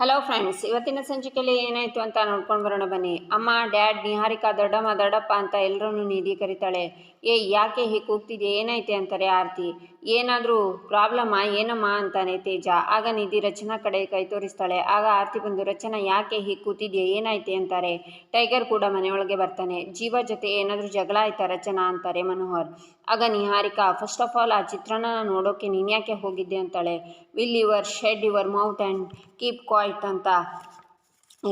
Hello friends ಇವತ್ತಿನ ಸಂಚಿಕೆಯಲ್ಲಿ ಏನಾಯಿತು ಅಂತ ನೋಡ್ಕೊಂಡು ಬರೋಣ ಬನ್ನಿ. ಅಮ್ಮ ಡ್ಯಾಡ್ ನಿಹಾರಿಕಾ, ದೊಡ್ಡಮ್ಮ, ದೊಡ್ಡಪ್ಪ ಅಂತ ಎಲ್ಲರೂ ನಿಧಿ ಕರೀತಾಳೆ. ಏ ಯಾಕೆ ಹೀಗೆ ಕೂಗ್ತಿದ್ಯಾ? ಏನೈತೆ ಅಂತಾರೆ ಆರತಿ. ಏನಾದರೂ ಪ್ರಾಬ್ಲಮ್ಮ ಏನಮ್ಮ ಅಂತಾನೆ ತೇಜ. ಆಗ ನಿಧಿ ರಚನಾ ಕಡೆ ಕೈ ತೋರಿಸ್ತಾಳೆ. ಆಗ ಆರತಿ ಬಂದು, ರಚನಾ, ಯಾಕೆ ಹೀಗೆ ಕೂತಿದ್ಯಾ? ಏನೈತೆ ಅಂತಾರೆ. ಟೈಗರ್ ಕೂಡ ಮನೆಯೊಳಗೆ ಬರ್ತಾನೆ. ಜೀವ ಜೊತೆ ಏನಾದರೂ ಜಗಳ ಆಯ್ತಾ ರಚನಾ? ಅಂತಾರೆ ಮನೋಹರ್. ಆಗ ನಿಹಾರಿಕಾ ಫಸ್ಟ್ ಆಫ್ ಆಲ್ ಆ ಚಿತ್ರನ ನೋಡೋಕೆ ನೀನು ಯಾಕೆ ಹೋಗಿದ್ದೆ? ಅಂತಾಳೆ. Will your shut your mouth and keep quiet ಅಂತ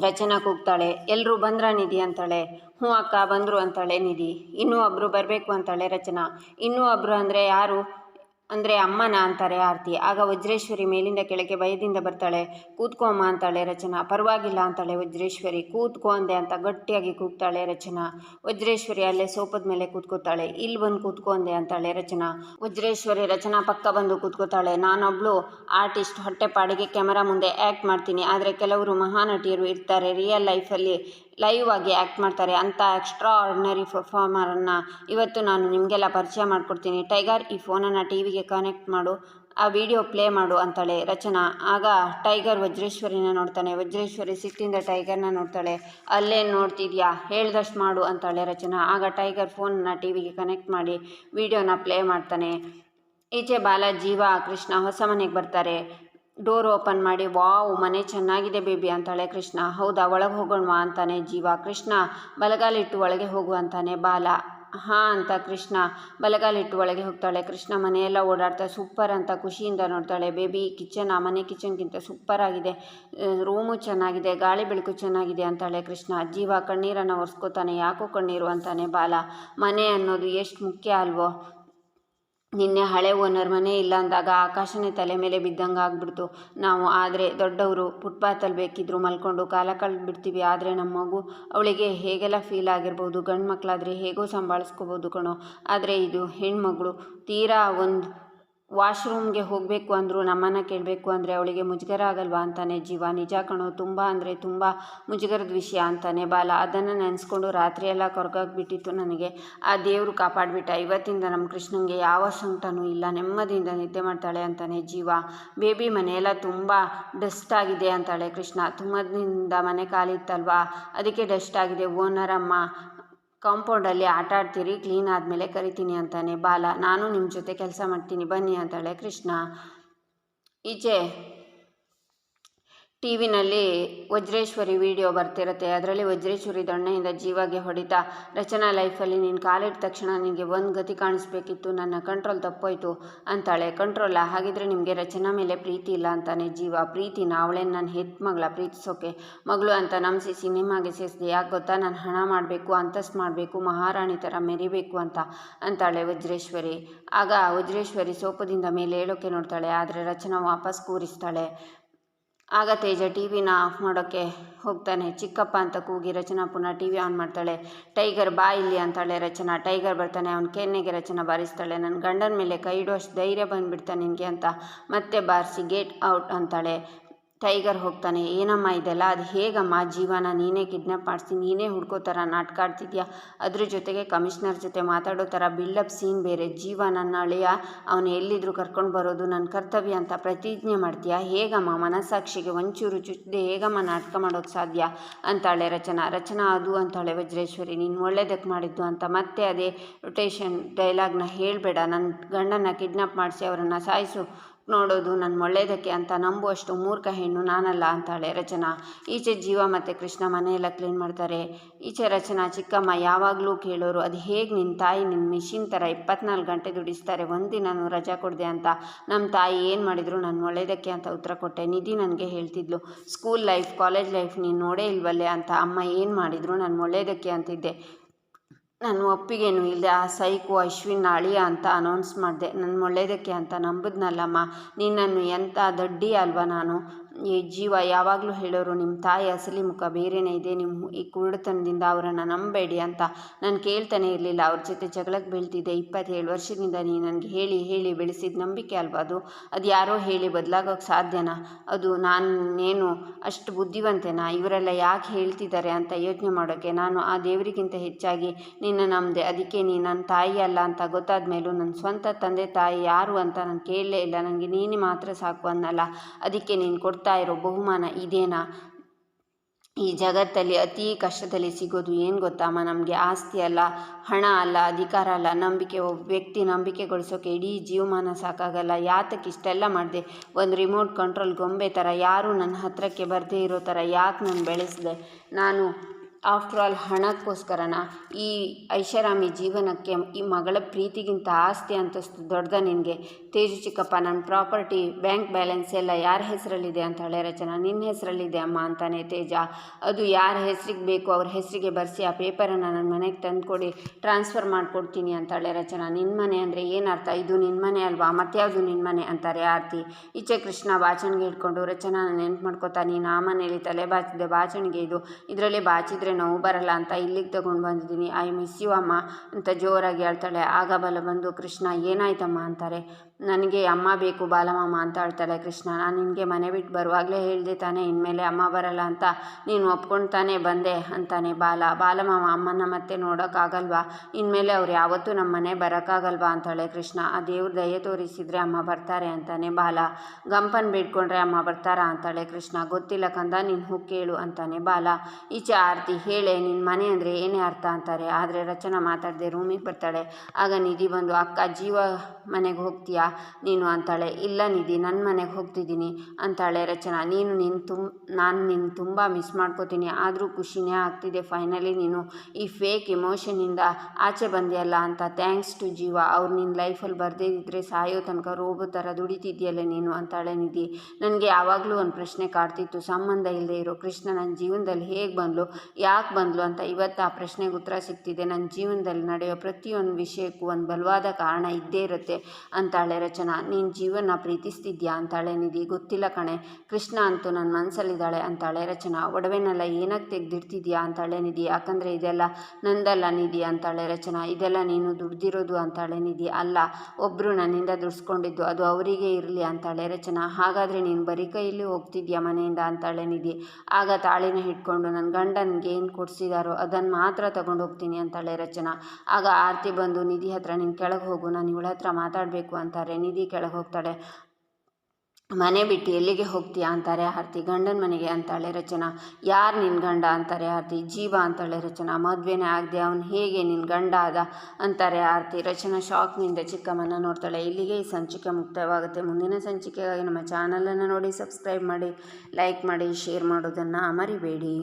ರಚನಾ ಕೂಗ್ತಾಳೆ. ಎಲ್ಲರೂ ಬಂದ್ರ ನಿಧಿ? ಅಂತಾಳೆ. ಹ್ಞೂ ಅಕ್ಕ, ಬಂದರು ಅಂತಾಳೆ ನಿಧಿ. ಇನ್ನೂ ಒಬ್ಬರು ಬರಬೇಕು ಅಂತಾಳೆ ರಚನಾ. ಇನ್ನೂ ಒಬ್ಬರು ಅಂದರೆ ಯಾರು? ಅಂದರೆ ಅಮ್ಮನ ಅಂತಾರೆ ಆರತಿ. ಆಗ ವಜ್ರೇಶ್ವರಿ ಮೇಲಿಂದ ಕೆಳಗೆ ಭಯದಿಂದ ಬರ್ತಾಳೆ, ಕೂತ್ಕೋ ಅಮ್ಮ ಅಂತಾಳೆ ರಚನಾ. ಪರವಾಗಿಲ್ಲ ಅಂತಾಳೆ ವಜ್ರೇಶ್ವರಿ, ಕೂತ್ಕೋ ಅಂದೆ ಅಂತ ಗಟ್ಟಿಯಾಗಿ ಕೂಗ್ತಾಳೆ ರಚನಾ. ವಜ್ರೇಶ್ವರಿ ಅಲ್ಲೇ ಸೋಪದ ಮೇಲೆ ಕೂತ್ಕೋತಾಳೆ. ಇಲ್ಲಿ ಬಂದು ಕೂತ್ಕೋ ಅಂದೆ ಅಂತಾಳೆ ರಚನಾ. ವಜ್ರೇಶ್ವರಿ ರಚನಾ ಪಕ್ಕ ಬಂದು ಕೂತ್ಕೋತಾಳೆ. ನಾನೊಬ್ಳು ಆರ್ಟಿಸ್ಟ್ ಹೊಟ್ಟೆಪಾಡಿಗೆ ಕ್ಯಾಮರಾ ಮುಂದೆ ಆ್ಯಕ್ಟ್ ಮಾಡ್ತೀನಿ. ಆದರೆ ಕೆಲವರು ಮಹಾನಟಿಯರು ಇರ್ತಾರೆ ರಿಯಲ್ ಲೈಫಲ್ಲಿ ಲೈವ್ ಆಗಿ ಆ್ಯಕ್ಟ್ ಮಾಡ್ತಾರೆ. ಅಂಥ ಎಕ್ಸ್ಟ್ರಾ ಆರ್ಡಿನರಿ ಪರ್ಫಾರ್ಮರನ್ನು ಇವತ್ತು ನಾನು ನಿಮಗೆಲ್ಲ ಪರಿಚಯ ಮಾಡಿಕೊಡ್ತೀನಿ. ಟೈಗರ್ ಈ ಫೋನನ್ನು ಟಿ ವಿಗೆ ಕನೆಕ್ಟ್ ಮಾಡು, ಆ ವಿಡಿಯೋ ಪ್ಲೇ ಮಾಡು ಅಂತಾಳೆ ರಚನಾ. ಆಗ ಟೈಗರ್ ವಜ್ರೇಶ್ವರಿನ ನೋಡ್ತಾನೆ. ವಜ್ರೇಶ್ವರಿ ಸಿಟ್ಟಿಂದ ಟೈಗರ್ನ ನೋಡ್ತಾಳೆ. ಅಲ್ಲೇ ನೋಡ್ತಿದ್ಯಾ? ಹೇಳ್ದಷ್ಟು ಮಾಡು ಅಂತಾಳೆ ರಚನಾ. ಆಗ ಟೈಗರ್ ಫೋನನ್ನು ಟಿ ವಿಗೆ ಕನೆಕ್ಟ್ ಮಾಡಿ ವಿಡಿಯೋನ ಪ್ಲೇ ಮಾಡ್ತಾನೆ. ಈಚೆ ಬಾಲ, ಜೀವ, ಕೃಷ್ಣ ಹೊಸ ಮನೆಗೆ ಬರ್ತಾರೆ. ಡೋರ್ ಓಪನ್ ಮಾಡಿ, ವಾವ್, ಮನೆ ಚೆನ್ನಾಗಿದೆ ಬೇಬಿ ಅಂತಾಳೆ ಕೃಷ್ಣ. ಹೌದಾ, ಒಳಗೆ ಹೋಗೋಣವಾ ಅಂತಾನೆ ಜೀವ. ಕೃಷ್ಣ ಬಲಗಾಲಿಟ್ಟು ಒಳಗೆ ಹೋಗು ಅಂತಾನೆ ಬಾಲ. ಹಾಂ ಅಂತ ಕೃಷ್ಣ ಬಲಗಾಲಿಟ್ಟು ಒಳಗೆ ಹೋಗ್ತಾಳೆ. ಕೃಷ್ಣ ಮನೆಯೆಲ್ಲ ಓಡಾಡ್ತಾ ಸೂಪರ್ ಅಂತ ಖುಷಿಯಿಂದ ನೋಡ್ತಾಳೆ. ಬೇಬಿ, ಕಿಚನ್, ಆ ಮನೆ ಕಿಚನ್ಗಿಂತ ಸೂಪರ್ ಆಗಿದೆ. ರೂಮು ಚೆನ್ನಾಗಿದೆ, ಗಾಳಿ ಬೆಳಕು ಚೆನ್ನಾಗಿದೆ ಅಂತಾಳೆ ಕೃಷ್ಣ. ಜೀವ ಕಣ್ಣೀರನ್ನು ಒರೆಸ್ಕೋತಾನೆ. ಯಾಕೋ ಕಣ್ಣೀರು ಅಂತಾನೆ ಬಾಲ. ಮನೆ ಅನ್ನೋದು ಎಷ್ಟು ಮುಖ್ಯ ಅಲ್ವೋ. ನಿನ್ನೆ ಹಳೆ ಓನರ್ ಮನೆ ಇಲ್ಲ ಅಂದಾಗ ಆಕಾಶನೇ ತಲೆ ಮೇಲೆ ಬಿದ್ದಂಗೆ ಆಗ್ಬಿಡ್ತು. ನಾವು ಆದರೆ ದೊಡ್ಡವರು ಫುಟ್ಪಾತಲ್ಲಿ ಬೇಕಿದ್ರು ಮಲ್ಕೊಂಡು ಕಾಲ ಕಳೆದ್ಬಿಡ್ತೀವಿ. ಆದರೆ ನಮ್ಮ ಮಗು ಅವಳಿಗೆ ಹೇಗೆಲ್ಲ ಫೀಲ್ ಆಗಿರ್ಬೋದು ಗಂಡು ಮಕ್ಕಳಾದರೆ ಹೇಗೋ ಸಂಭಾಳಿಸ್ಕೋಬೋದು ಕಣೋ. ಆದರೆ ಇದು ಹೆಣ್ಮಗಳು ತೀರಾ ಒಂದು ವಾಶ್ರೂಮ್ಗೆ ಹೋಗಬೇಕು ಅಂದರು, ನಮ್ಮನ್ನು ಕೇಳಬೇಕು ಅಂದರೆ ಅವಳಿಗೆ ಮುಜುಗರ ಆಗಲ್ವಾ ಅಂತಾನೆ. ಜೀವ, ನಿಜ ಕಣೋ, ತುಂಬ ಅಂದರೆ ತುಂಬ ಮುಜುಗರದ ವಿಷಯ ಅಂತಾನೆ ಬಾಲ. ಅದನ್ನು ನೆನೆಸ್ಕೊಂಡು ರಾತ್ರಿಯೆಲ್ಲ ಕೊರಗಾಗ್ಬಿಟ್ಟಿತ್ತು ನನಗೆ. ಆ ದೇವರು ಕಾಪಾಡಿಬಿಟ್ಟ. ಇವತ್ತಿಂದ ನಮ್ಮ ಕೃಷ್ಣನಿಗೆ ಯಾವ ಸಂಕಟನೂ ಇಲ್ಲ. ನೆಮ್ಮದಿಯಿಂದ ನಿದ್ದೆ ಮಾಡ್ತಾಳೆ ಅಂತಾನೆ ಜೀವ. ಬೇಬಿ ಮನೆಯೆಲ್ಲ ತುಂಬ ಡಸ್ಟ್ ಆಗಿದೆ ಅಂತಾಳೆ ಕೃಷ್ಣ. ತುಂಬದಿಂದ ಮನೆ ಕಾಲಿತ್ತಲ್ವಾ ಅದಕ್ಕೆ ಡಸ್ಟ್ ಆಗಿದೆ ಓನರಮ್ಮ. ಕಾಂಪೌಂಡಲ್ಲಿ ಆಟ ಆಡ್ತೀರಿ, ಕ್ಲೀನ್ ಆದಮೇಲೆ ಕರಿತೀನಿ ಅಂತಾನೆ. ಬಾಲ, ನಾನು ನಿಮ್ಮ ಜೊತೆ ಕೆಲಸ ಮಾಡ್ತೀನಿ, ಬನ್ನಿ ಅಂತಾಳೆ ಕೃಷ್ಣ. ಈಚೆ ಟಿ ವಿನಲ್ಲಿ ವಜ್ರೇಶ್ವರಿ ವಿಡಿಯೋ ಬರ್ತಿರುತ್ತೆ. ಅದರಲ್ಲಿ ವಜ್ರೇಶ್ವರಿ ದೊಣ್ಣೆಯಿಂದ ಜೀವಾಗೆ ಹೊಡಿತಾ ರಚನಾ ಲೈಫಲ್ಲಿ ನೀನು ಕಾಲಿಟ್ಟ ತಕ್ಷಣ ನಿನಗೆ ಒಂದು ಗತಿ ಕಾಣಿಸ್ಬೇಕಿತ್ತು. ನನ್ನ ಕಂಟ್ರೋಲ್ ತಪ್ಪೋಯ್ತು ಅಂತಾಳೆ. ಕಂಟ್ರೋಲ? ಹಾಗಿದ್ರೆ ನಿಮಗೆ ರಚನಾ ಮೇಲೆ ಪ್ರೀತಿ ಇಲ್ಲ ಅಂತಾನೆ ಜೀವ. ಪ್ರೀತಿನ ಅವಳೇನು ನನ್ನ ಹೆತ್ ಮಗಳ ಪ್ರೀತಿಸೋಕೆ ಮಗಳು ಅಂತ ನಂಬಿಸಿ ಸಿನಿಮಾಗೆ ಸೇರಿಸಿದೆ. ಯಾಕೆ ಗೊತ್ತಾ? ನಾನು ಹಣ ಮಾಡಬೇಕು, ಅಂತಸ್ತು ಮಾಡಬೇಕು, ಮಹಾರಾಣಿ ಥರ ಮೆರಿಬೇಕು ಅಂತ ಅಂತಾಳೆ ವಜ್ರೇಶ್ವರಿ. ಆಗ ವಜ್ರೇಶ್ವರಿ ಸೋಪದಿಂದ ಮೇಲೆ ಹೇಳೋಕೆ ನೋಡ್ತಾಳೆ. ಆದರೆ ರಚನಾ ವಾಪಸ್ ಕೂರಿಸ್ತಾಳೆ. ಆಗ ತೇಜ ಟಿ ವಿನ ಆಫ್ ಮಾಡೋಕ್ಕೆ ಹೋಗ್ತಾನೆ. ಚಿಕ್ಕಪ್ಪ ಅಂತ ಕೂಗಿ ರಚನಾ ಪುನಃ ಟಿ ವಿ ಆನ್ ಮಾಡ್ತಾಳೆ. ಟೈಗರ್ ಬಾ ಇಲ್ಲಿ ಅಂತಾಳೆ ರಚನಾ. ಟೈಗರ್ ಬರ್ತಾನೆ, ಅವನ ಕೆನ್ನೆಗೆ ರಚನಾ ಬಾರಿಸ್ತಾಳೆ. ನನ್ನ ಗಂಡನ ಮೇಲೆ ಕೈ ಇಡುವಷ್ಟು ಧೈರ್ಯ ಬಂದುಬಿಡ್ತಾನೆ ನಿನಗೆ ಅಂತ ಮತ್ತೆ ಬಾರಿಸಿ, ಗೇಟ್ ಔಟ್ ಅಂತಾಳೆ. ಟೈಗರ್ ಹೋಗ್ತಾನೆ, ಏನಮ್ಮ ಇದೆಲ್ಲ? ಅದು ಹೇಗಮ್ಮ? ಜೀವನ ನೀನೇ ಕಿಡ್ನಾಪ್ ಮಾಡಿಸಿ, ನೀನೇ ಹುಡ್ಕೋ ಥರ ನಾಟ್ಕಾಡ್ತಿದ್ಯಾ? ಅದ್ರ ಜೊತೆಗೆ ಕಮಿಷ್ನರ್ ಜೊತೆ ಮಾತಾಡೋ ಥರ ಬಿಲ್ಡಪ್ ಸೀನ್ ಬೇರೆ. ಜೀವ ನನ್ನ ಅಳಿಯ, ಅವನು ಎಲ್ಲಿದ್ರು ಕರ್ಕೊಂಡು ಬರೋದು ನನ್ನ ಕರ್ತವ್ಯ ಅಂತ ಪ್ರತಿಜ್ಞೆ ಮಾಡ್ತೀಯಾ? ಹೇಗಮ್ಮ? ಮನಸ್ಸಾಕ್ಷಿಗೆ ಒಂಚೂರು ಚುಚ್ಚದೆ, ಹೇಗಮ್ಮ ನಾಟಕ ಮಾಡೋಕ್ಕೆ ಸಾಧ್ಯ? ಅಂತಾಳೆ ರಚನಾ. ರಚನಾ, ಅದು, ಅಂತಾಳೆ ವಜ್ರೇಶ್ವರಿ. ನೀನು ಒಳ್ಳೇದಕ್ಕೆ ಮಾಡಿದ್ದು ಅಂತ ಮತ್ತೆ ಅದೇ ರೊಟೇಷನ್ ಡೈಲಾಗ್ನ ಹೇಳಬೇಡ. ನನ್ನ ಗಂಡನ ಕಿಡ್ನಾಪ್ ಮಾಡಿಸಿ, ಅವರನ್ನು ಸಾಯಿಸು. ನೋಡೋದು ನನ್ನ ಒಳ್ಳೇದಕ್ಕೆ ಅಂತ ನಂಬುವಷ್ಟು ಮೂರ್ಖ ಹೆಣ್ಣು ನಾನಲ್ಲ ಅಂತಾಳೆ ರಚನಾ. ಈಚೆ ಜೀವ ಮತ್ತು ಕೃಷ್ಣ ಮನೆಯೆಲ್ಲ ಕ್ಲೀನ್ ಮಾಡ್ತಾರೆ. ಈಚೆ ರಚನಾ, ಚಿಕ್ಕಮ್ಮ ಯಾವಾಗಲೂ ಕೇಳೋರು, ಅದು ಹೇಗೆ ನಿನ್ನ ತಾಯಿ ನಿನ್ನ ಮಿಷಿನ್ ಥರ ಇಪ್ಪತ್ನಾಲ್ಕು ಗಂಟೆ ದುಡಿಸ್ತಾರೆ, ಒಂದಿನ ರಜಾ ಕೊಡಿದೆ ಅಂತ. ನಮ್ಮ ತಾಯಿ ಏನು ಮಾಡಿದ್ರು ನನ್ನ ಒಳ್ಳೇದಕ್ಕೆ ಅಂತ ಉತ್ತರ ಕೊಟ್ಟೆ. ನಿಧಿ ನನಗೆ ಹೇಳ್ತಿದ್ಲು, ಸ್ಕೂಲ್ ಲೈಫ್, ಕಾಲೇಜ್ ಲೈಫ್ ನೀನು ನೋಡೇ ಇಲ್ವಲ್ಲೇ? ಅಂತ. ಅಮ್ಮ ಏನು ಮಾಡಿದ್ರು ನನ್ನ ಒಳ್ಳೇದಕ್ಕೆ ಅಂತಿದ್ದೆ. ನಾನು ಒಪ್ಪಿಗೆನೂ ಇಲ್ಲದೆ ಆ ಸೈಕು ಅಶ್ವಿನ್ ಅಳಿಯ ಅಂತ ಅನೌನ್ಸ್ ಮಾಡಿದೆ. ನನ್ನ ಒಳ್ಳೇದಕ್ಕೆ ಅಂತ ನಂಬಿದ್ನಲ್ಲಮ್ಮ. ನಿನ್ನನ್ನು ಎಂಥ ದಡ್ಡಿ ಅಲ್ವಾ ನಾನು? ಈ ಜೀವ ಯಾವಾಗಲೂ ಹೇಳೋರು ನಿಮ್ಮ ತಾಯಿ ಅಸಲಿ ಮುಖ ಬೇರೆನೇ ಇದೆ ನಿಮ್ಮ ಈ ಕುರುಡತನದಿಂದ ಅವರನ್ನು ನಂಬೇಡಿ ಅಂತ ನಾನು ಕೇಳ್ತಾನೆ ಇರಲಿಲ್ಲ. ಅವ್ರ ಜೊತೆ ಜಗಳಕ್ಕೆ ಬೀಳ್ತಿದ್ದೆ ಇಪ್ಪತ್ತೇಳು ವರ್ಷದಿಂದ ನೀ ನನಗೆ ಹೇಳಿ ಹೇಳಿ ಬೆಳೆಸಿದ ನಂಬಿಕೆ ಅಲ್ವಾ ಅದು? ಅದು ಯಾರೋ ಹೇಳಿ ಬದಲಾಗೋಕೆ ಸಾಧ್ಯನಾ? ಅದು ನಾನೇನು ಅಷ್ಟು ಬುದ್ಧಿವಂತೆನಾ? ಇವರೆಲ್ಲ ಯಾಕೆ ಹೇಳ್ತಿದ್ದಾರೆ ಅಂತ ಯೋಚನೆ ಮಾಡೋಕ್ಕೆ ನಾನು ಆ ದೇವರಿಗಿಂತ ಹೆಚ್ಚಾಗಿ ನಿನ್ನ ನಂಬಿದೆ. ಅದಕ್ಕೆ ನೀ ನನ್ನ ತಾಯಿ ಅಲ್ಲ ಅಂತ ಗೊತ್ತಾದ ಮೇಲೂ ನನ್ನ ಸ್ವಂತ ತಂದೆ ತಾಯಿ ಯಾರು ಅಂತ ನಾನು ಕೇಳಲೇ ಇಲ್ಲ. ನನಗೆ ನೀನು ಮಾತ್ರ ಸಾಕು ಅನ್ನಲ್ಲ. ಅದಕ್ಕೆ ನೀನು ಕೊಡ್ತಾ ಕೊಡ್ತಾ ಇರೋ ಬಹುಮಾನ ಇದೇನಾ? ಈ ಜಗತ್ತಲ್ಲಿ ಅತಿ ಕಷ್ಟದಲ್ಲಿ ಸಿಗೋದು ಏನು ಗೊತ್ತಮ್ಮ? ನಮಗೆ ಆಸ್ತಿ ಅಲ್ಲ, ಹಣ ಅಲ್ಲ, ಅಧಿಕಾರ ಅಲ್ಲ, ನಂಬಿಕೆ ಒಬ್ಬ ವ್ಯಕ್ತಿ ನಂಬಿಕೆಗೊಳಿಸೋಕೆ ಇಡೀ ಜೀವಮಾನ ಸಾಕಾಗಲ್ಲ. ಯಾತಕ್ಕೆ ಇಷ್ಟೆಲ್ಲ ಮಾಡಿದೆ? ಒಂದು ರಿಮೋಟ್ ಕಂಟ್ರೋಲ್ ಗೊಂಬೆ ಥರ ಯಾರೂ ನನ್ನ ಹತ್ರಕ್ಕೆ ಬರದೇ ಇರೋ ಥರ ಯಾಕೆ ನಾನು ಬೆಳೆಸಿದೆ? ನಾನು ಆಫ್ಟರ್ ಆಲ್ ಹಣಕ್ಕೋಸ್ಕರನ ಈ ಐಷಾರಾಮಿ ಜೀವನಕ್ಕೆ ಈ ಮಗಳ ಪ್ರೀತಿಗಿಂತ ಆಸ್ತಿ ಅಂತಸ್ತು ದೊಡ್ಡದ ನಿನಗೆ. ತೇಜು ಚಿಕ್ಕಪ್ಪ, ನನ್ನ ಪ್ರಾಪರ್ಟಿ, ಬ್ಯಾಂಕ್ ಬ್ಯಾಲೆನ್ಸ್ ಎಲ್ಲ ಯಾರ ಹೆಸರಲ್ಲಿದೆ ಅಂತಾಳೆ ರಚನಾ? ನಿನ್ನ ಹೆಸರಲ್ಲಿದೆ ಅಮ್ಮ ಅಂತಾನೆ ತೇಜ. ಅದು ಯಾರ ಹೆಸರಿಗೆ ಬೇಕು ಅವ್ರ ಹೆಸರಿಗೆ ಬರೆಸಿ ಆ ಪೇಪರನ್ನು ನನ್ನ ಮನೆಗೆ ತಂದುಕೊಡಿ, ಟ್ರಾನ್ಸ್ಫರ್ ಮಾಡಿಕೊಡ್ತೀನಿ ಅಂತಾಳೆ ರಚನಾ. ನಿನ್ನ ಮನೆ ಅಂದರೆ ಏನರ್ಥ ಇದು ನಿನ್ನ ಮನೆ ಅಲ್ವಾ? ಮತ್ಯಾವುದು ನಿನ್ನ ಮನೆ ಅಂತಾರೆ ಆರತಿ. ಈಚೆ ಕೃಷ್ಣ ಬಾಚಣಿಗೆ ಇಟ್ಕೊಂಡು ರಚನಾ ನೆನ್ಪು ಮಾಡ್ಕೋತಾ, ನೀನು ಆ ಮನೇಲಿ ತಲೆ ಬಾಚಿದ್ದೆ ಬಾಚಣಿಗೆ ಇದು. ಇದರಲ್ಲಿ ಬಾಚಿದ್ರೆ ನೋವು ಬರಲ್ಲ ಅಂತ ಇಲ್ಲಿಗೆ ತಗೊಂಡು ಬಂದಿದ್ದೀನಿ. ಐ ಮಿಸ್ ಯು ಅಮ್ಮ ಅಂತ ಜೋರಾಗಿ ಹೇಳ್ತಾಳೆ. ಆಗ ಬಲ ಬಂದು, ಕೃಷ್ಣ, ಏನಾಯ್ತಮ್ಮ? ಅಂತಾರೆ. ನನಗೆ ಅಮ್ಮ ಬೇಕು, ಬಾಲಮಾಮ ಅಂತ ಹೇಳ್ತಾಳೆ ಕೃಷ್ಣ. ನಾನು ನಿನಗೆ ಮನೆ ಬಿಟ್ಟು ಬರುವಾಗಲೇ ಹೇಳಿದೆ ತಾನೇ. ಇನ್ಮೇಲೆ ಅಮ್ಮ ಬರಲ್ಲ ಅಂತ ನೀನು ಒಪ್ಕೊಂಡು ತಾನೇ ಬಂದೆ, ಅಂತಾನೆ ಬಾಲ. ಬಾಲಮಾಮ ಅಮ್ಮನ ಮತ್ತೆ ನೋಡೋಕ್ಕಾಗಲ್ವಾ ಇನ್ಮೇಲೆ ಅವ್ರು ಯಾವತ್ತೂ ನಮ್ಮ ಮನೆ ಬರೋಕ್ಕಾಗಲ್ವಾ? ಅಂತಾಳೆ ಕೃಷ್ಣ. ಆ ದೇವ್ರ ದಯೆ ತೋರಿಸಿದ್ರೆ ಅಮ್ಮ ಬರ್ತಾರೆ, ಅಂತಾನೆ ಬಾಲ. ಗಂಪನ್ ಬಿಡ್ಕೊಂಡ್ರೆ ಅಮ್ಮ ಬರ್ತಾರಾ? ಅಂತಾಳೆ ಕೃಷ್ಣ. ಗೊತ್ತಿಲ್ಲ ಕಂದ, ನೀನು ಹೋಗಿ ಕೇಳು, ಅಂತಾನೆ ಬಾಲ. ಈಚೆ ಆರತಿ ಹೇಳೆ ನಿನ್ನ ಮನೆ ಅಂದರೆ ಏನೇ ಅರ್ಥ? ಅಂತಾರೆ. ಆದರೆ ರಚನಾ ಮಾತಾಡದೆ ರೂಮಿಗೆ ಬರ್ತಾಳೆ. ಆಗ ನಿಧಿ ಬಂದು, ಅಕ್ಕ, ಜೀವ ಮನೆಗೆ ಹೋಗ್ತೀಯಾ? ನೀನು, ಅಂತಾಳೆ. ಇಲ್ಲ ನಿಧಿ ನನ್ನ ಮನೆಗೆ ಹೋಗ್ತಿದ್ದೀನಿ, ಅಂತಾಳೆ ರಚನಾ. ನೀನು ನಿನ್ನ ತುಂಬ ನಾನು ನಿನ್ನ ತುಂಬ ಮಿಸ್ ಮಾಡ್ಕೋತೀನಿ. ಆದರೂ ಖುಷಿನೇ ಆಗ್ತಿದೆ ಫೈನಲಿ ನೀನು ಈ ಫೇಕ್ ಇಮೋಷನಿಂದ ಆಚೆ ಬಂದಿಯಲ್ಲ ಅಂತ. ಥ್ಯಾಂಕ್ಸ್ ಟು ಜೀವ. ಅವ್ರು ನಿನ್ನ ಲೈಫಲ್ಲಿ ಬರದೇ ಇದ್ದರೆ ಸಾಯೋ ತನಕ ರೋಬೋ ಥರ ದುಡಿತಿದ್ಯಲ್ಲ ನೀನು, ಅಂತಾಳೆ ನಿಧಿ. ನನಗೆ ಯಾವಾಗಲೂ ಒಂದು ಪ್ರಶ್ನೆ ಕಾಡ್ತಿತ್ತು. ಸಂಬಂಧ ಇಲ್ಲದೆ ಇರೋ ಕೃಷ್ಣ ನನ್ನ ಜೀವನದಲ್ಲಿ ಹೇಗೆ ಬಂದಳು ಯಾಕೆ ಬಂದಳು ಅಂತ ಇವತ್ತು ಆ ಪ್ರಶ್ನೆಗೆ ಉತ್ತರ ಸಿಗ್ತಿದೆ. ನನ್ನ ಜೀವನದಲ್ಲಿ ನಡೆಯೋ ಪ್ರತಿಯೊಂದು ವಿಷಯಕ್ಕೂ ಒಂದು ಬಲವಾದ ಕಾರಣ ಇದ್ದೇ ಇರುತ್ತೆ ಅಂತಾಳೆ ರಚನಾ. ನೀನು ಜೀವನ ಪ್ರೀತಿಸ್ತಿದ್ಯಾ ಅಂತಾಳೆ ನಿಧಿ. ಗೊತ್ತಿಲ್ಲ ಕಣೆ. ಕೃಷ್ಣ ಅಂತೂ ನನ್ನ ಮನಸ್ಸಲ್ಲಿದ್ದಾಳೆ ಅಂತಾಳೆ ರಚನಾ. ಒಡವೆನೆಲ್ಲ ಏನಕ್ಕೆ ತೆಗೆದಿಡ್ತಿದ್ಯಾ ಅಂತಾಳೆ ನಿಧಿ. ಯಾಕಂದರೆ ಇದೆಲ್ಲ ನಂದಲ್ಲ ನಿಧಿ ಅಂತಾಳೆ ರಚನಾ. ಇದೆಲ್ಲ ನೀನು ದುಡ್ದಿರೋದು ಅಂತಾಳೆ ನಿಧಿ. ಅಲ್ಲ ಒಬ್ಬರು ನನ್ನಿಂದ ದುಡ್ಸ್ಕೊಂಡಿದ್ದು ಅದು ಅವರಿಗೆ ಇರಲಿ ಅಂತಾಳೆ ರಚನಾ. ಹಾಗಾದರೆ ನೀನು ಬರೀ ಕೈಯಲ್ಲಿ ಹೋಗ್ತಿದ್ಯಾ ಮನೆಯಿಂದ ಅಂತಾಳೆ ನಿಧಿ. ಆಗ ತಾಳಿನ ಹಿಡ್ಕೊಂಡು ನನ್ನ ಗಂಡನಿಗೆ ಏನು ಕೊಡಿಸಿದಾರೋ ಅದನ್ನು ಮಾತ್ರ ತಗೊಂಡು ಹೋಗ್ತೀನಿ ಅಂತಾಳೆ ರಚನಾ. ಆಗ ಆರತಿ ಬಂದು, ನಿಧಿ ಹತ್ರ ನೀನು ಕೆಳಗೆ ಹೋಗು, ನಾನು ಇವಳ ಹತ್ರ ಮಾತಾಡಬೇಕು ಅಂತಾರೆ. ನಿಧಿ ಕೆಳಗೆ ಹೋಗ್ತಾಳೆ. ಮನೆ ಬಿಟ್ಟು ಎಲ್ಲಿಗೆ ಹೋಗ್ತೀಯಾ? ಅಂತಾರೆ ಆರತಿ. ಗಂಡನ ಮನೆಗೆ ಅಂತಾಳೆ ರಚನಾ. ಯಾರು ನಿನ್ನ ಗಂಡ? ಅಂತಾರೆ ಆರತಿ. ಜೀವ ಅಂತಾಳೆ ರಚನಾ. ಮದುವೆನೇ ಆಗದೆ, ಅವನು ಹೇಗೆ ನಿನ್ನ ಗಂಡ ಆದ ಅಂತಾರೆ ಆರತಿ. ರಚನಾ ಶಾಕ್ನಿಂದ ಚಿಕ್ಕಮ್ಮನ ನೋಡ್ತಾಳೆ. ಇಲ್ಲಿಗೆ ಈ ಸಂಚಿಕೆ ಮುಕ್ತವಾಗುತ್ತೆ. ಮುಂದಿನ ಸಂಚಿಕೆಗಾಗಿ ನಮ್ಮ ಚಾನಲನ್ನು ನೋಡಿ, ಸಬ್ಸ್ಕ್ರೈಬ್ ಮಾಡಿ, ಲೈಕ್ ಮಾಡಿ, ಶೇರ್ ಮಾಡೋದನ್ನು ಮರಿಬೇಡಿ.